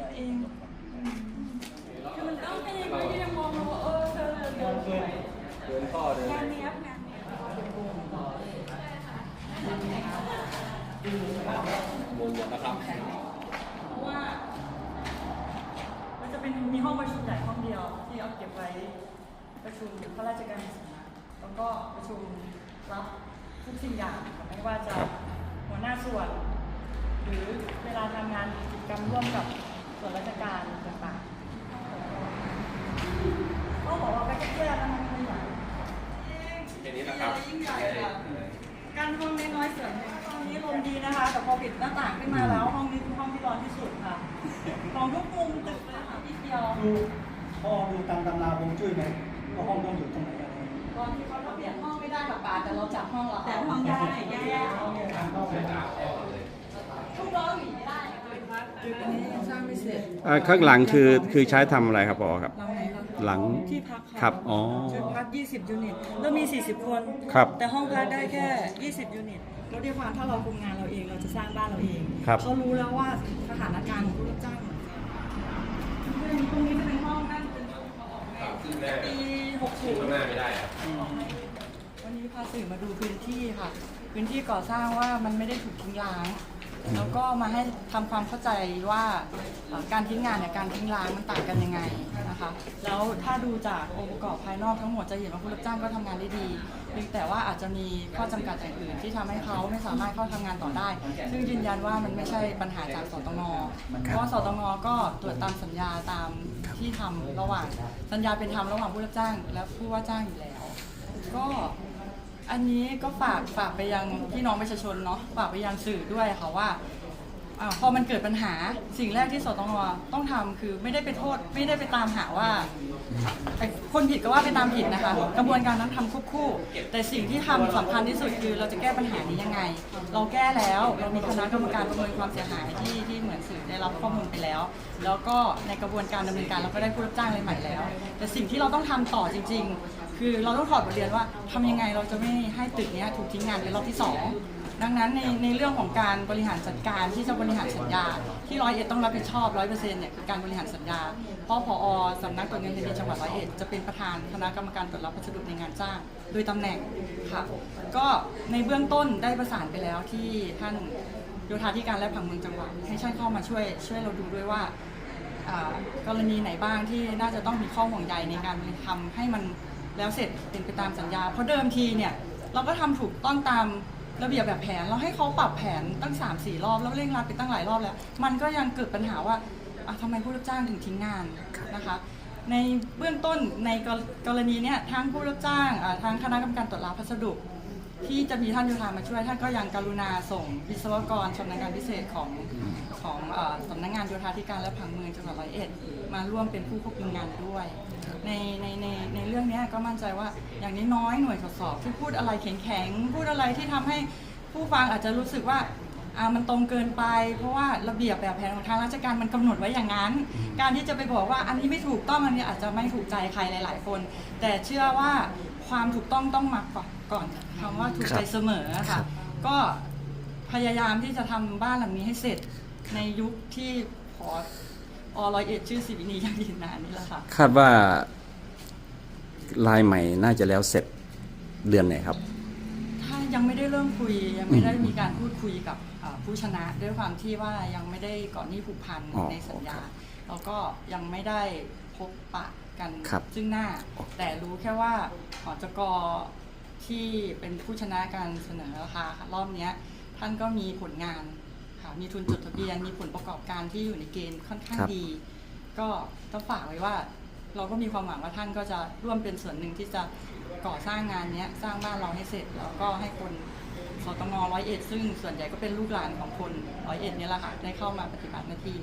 ิดเดียวเองคือมันต้องให้ยังก็ยังมองว่าเออเธอเดินเกินเกินข้อเลยงานเนี้ยงานเนี้ยหมดนะครับเพราะว่า มันจะเป็นมีห้องประชุมใหญ่ห้องเดียวที่เอาเก็บไว้ประชุมข้าราชการสำนักแล้วก็ประชุมรับทุกสิ่งอย่างไม่ว่าจะหัวหน้าส่วน หรือเวลาทำงานกิจกรรมร่วมกับ วนราชการต่างๆเขาบอกว่าไปแค่ๆแล้วมันไม่ใหญ่แค่นี้นะครับยิ่งใหญ่ค่ะการห้องน้อยๆเสริมห้องนี้ลมดีนะคะ แต่พอปิดหน้าต่างขึ้นมาแล้ว ห้องนี้คือห้องที่ร้อนที่สุดค่ะของทุกมุมตึกเลยค่ะที่เดียวดูพอดูตามตำราฮวงจุ้ยไหมว่าห้องต้องอยู่ตรงไหนอะไรตอนที่เขาเปลี่ยนห้องไม่ได้หรอกป่าแต่เราจับห้องเราแต่ห้องได้แย่ๆทางเข้าไปทุกร้องหนีไม่ได้ตึกอันนี้ยังสร้างไม่เสร็จ อ่าข้างหลังคือคือใช้ทำอะไรครับปอครับ หลังไหนคะหลังที่พักะครับอ๋อจุดพัก 20 ยูนิตแล้วมี 40 คน ครับ แต่ห้องพักได้แค่ 20 ยูนิต แล้วด้วยความถ้าเราคุมงานเราเองเราจะสร้างบ้านเราเองครับ เขารู้แล้วว่าสถานการณ์ของผู้รับจ้างเหมือนกันตรงนี้จะเป็นห้องนั่งเป็นห้องเขาออกแบบปี60ข้างหน้าไม่ได้ครับวันนี้พาสื่อมาดูพื้นที่ค่ะ พื้นที่ก่อสร้างว่ามันไม่ได้ถูกทิ้งร้าง แล้วก็มาให้ทำความเข้าใจว่าเอ่อการทิ้งงานเนี่ยการทิ้งร้างมันต่างกันยังไงนะคะแล้วถ้าดูจากองค์ประกอบภายนอกทั้งหมดจะเห็นว่าผู้รับจ้างก็ทำงานได้ดีเพียงแต่ว่าอาจจะมีข้อจำกัดอย่างอื่นที่ทำให้เขาไม่สามารถเข้าทำงานต่อได้ ซึ่งยืนยันว่ามันไม่ใช่ปัญหาจากสตงเพราะว่าสตงก็ตรวจตามสัญญาตามที่ทำระหว่างสัญญาเป็นธรรมระหว่างผู้รับจ้าง และผู้ว่าจ้างอยู่แล้ว ก็ อันนี้ก็ฝากฝากไปยังพี่น้องประชาชนเนาะฝากไปยังสื่อด้วยค่ะว่าอาพอมันเกิดปัญหาสิ่งแรกที่สตงต้องทำคือไม่ได้ไปโทษ ไม่ได้ไปตามหาว่าไอ้คนผิดก็ว่าไปตามผิดนะคะ กระบวนการนั้นทำควบคู่ แต่สิ่งที่ทำสำคัญที่สุดคือเราจะแก้ปัญหานี้ยังไง เราแก้แล้วเรามีคณะกรรมการประเมินความเสียหายที่ที่ รับข้อมูลไปแล้ว แล้วก็ในกระบวนการดำเนินการเราก็ได้ผู้รับจ้างรายใหม่แล้ว แต่สิ่งที่เราต้องทำต่อจริง ๆ คือเราต้องถอดบทเรียนว่าทำยังไงเราจะไม่ให้ตึกเนี้ยถูกทิ้งงานเป็นรอบที่สองดังนั้นในในเรื่องของการบริหารจัดการที่จะบริหารสัญญา ที่ร้อยเอ็ดต้องรับผิดชอบร้อยเปอร์เซ็นต์เนี่ยคือการบริหารสัญญา เพราะพอสำนักตรวจเงินแผ่นดินจังหวัดร้อยเอ็ดจะเป็นประธานคณะกรรมการตรวจรับพัสดุในงานจ้าง โดยตำแหน่งค่ะ ก็ในเบื้องต้นได้ประสานไปแล้วที่ท่าน โยธาธิการและผังเมืองจังหวัดให้ช่างเข้ามาช่วยช่วยเราดูด้วยว่า กรณีไหนบ้างที่น่าจะต้องมีข้อห่วงใยในการทำให้มันแล้วเสร็จเป็นไปตามสัญญา เพราะเดิมทีเนี่ยเราก็ทำถูกต้องตามระเบียบแบบแผน เราให้เขาปรับแผนตั้ง3 4รอบแล้วเร่งรัดไปตั้งหลายรอบแล้ว มันก็ยังเกิดปัญหาว่าอะทำไมผู้รับจ้างถึงทิ้งงานนะคะ ในเบื้องต้นในกรณีเนี้ยทั้งผู้รับจ้างทางคณะกรรมการตรวจรับพัสดุ ที่จะมีท่านโยธามาช่วยท่านก็ยังกรุณาส่งวิศวกรชำนาญการพิเศษของของเออสำนักงานโยธาธิการและผังเมืองจังหวัดร้อยเอ็ดมาร่วมเป็นผู้ควบคุมงานด้วย ในในในในเรื่องเนี้ยก็มั่นใจว่าอย่างน้อยๆหน่วยตรวจสอบที่พูดอะไรแข็งๆพูดอะไรที่ทำให้ผู้ฟังอาจจะรู้สึกว่า อ่ามันตรงเกินไป เพราะว่าระเบียบแบบแผนของทางราชการมันกำหนดไว้อย่างนั้น การที่จะไปบอกว่าอันนี้ไม่ถูกต้องอันนี้อาจจะไม่ถูกใจใครหลาย ๆ คน แต่เชื่อว่าความถูกต้องต้องมาก่อนก่อนคำว่าถูกใจเสมอค่ะก็พยายามที่จะทำบ้านหลังนี้ให้เสร็จในยุคที่พออร้อยเอ็ดชื่อสิวินียังยืนนานนี่แหละค่ะ คาดว่าลายใหม่น่าจะแล้วเสร็จเดือนไหนครับ ถ้ายังไม่ได้เริ่มคุยยังไม่ได้มีการพูดคุยกับเอ่อ ผู้ชนะด้วยความที่ว่ายังไม่ได้ก่อนหนี้ผูกพันอ๋อในสัญญาครับแล้วก็ยังไม่ได้พบปะกันครับซึ่งหน้า แต่รู้แค่ว่าหอจกที่เป็นผู้ชนะการเสนอราคารอบเนี้ยท่านก็มีผลงานค่ะมีทุนจดทะเบียน มีผลประกอบการที่อยู่ในเกณฑ์ค่อนข้างครับ ดี ก็ต้องฝากไว้ว่า เราก็มีความหวังว่าท่านก็จะร่วมเป็นส่วนหนึ่งที่จะก่อสร้างงานเนี้ยสร้างบ้านเราให้เสร็จ แล้วก็ให้คน สตงร้อยเอ็ดซึ่งส่วนใหญ่ก็เป็นลูกหลานของคนร้อยเอ็ดนี่แหละค่ะได้เข้ามาปฏิบัติหน้าที่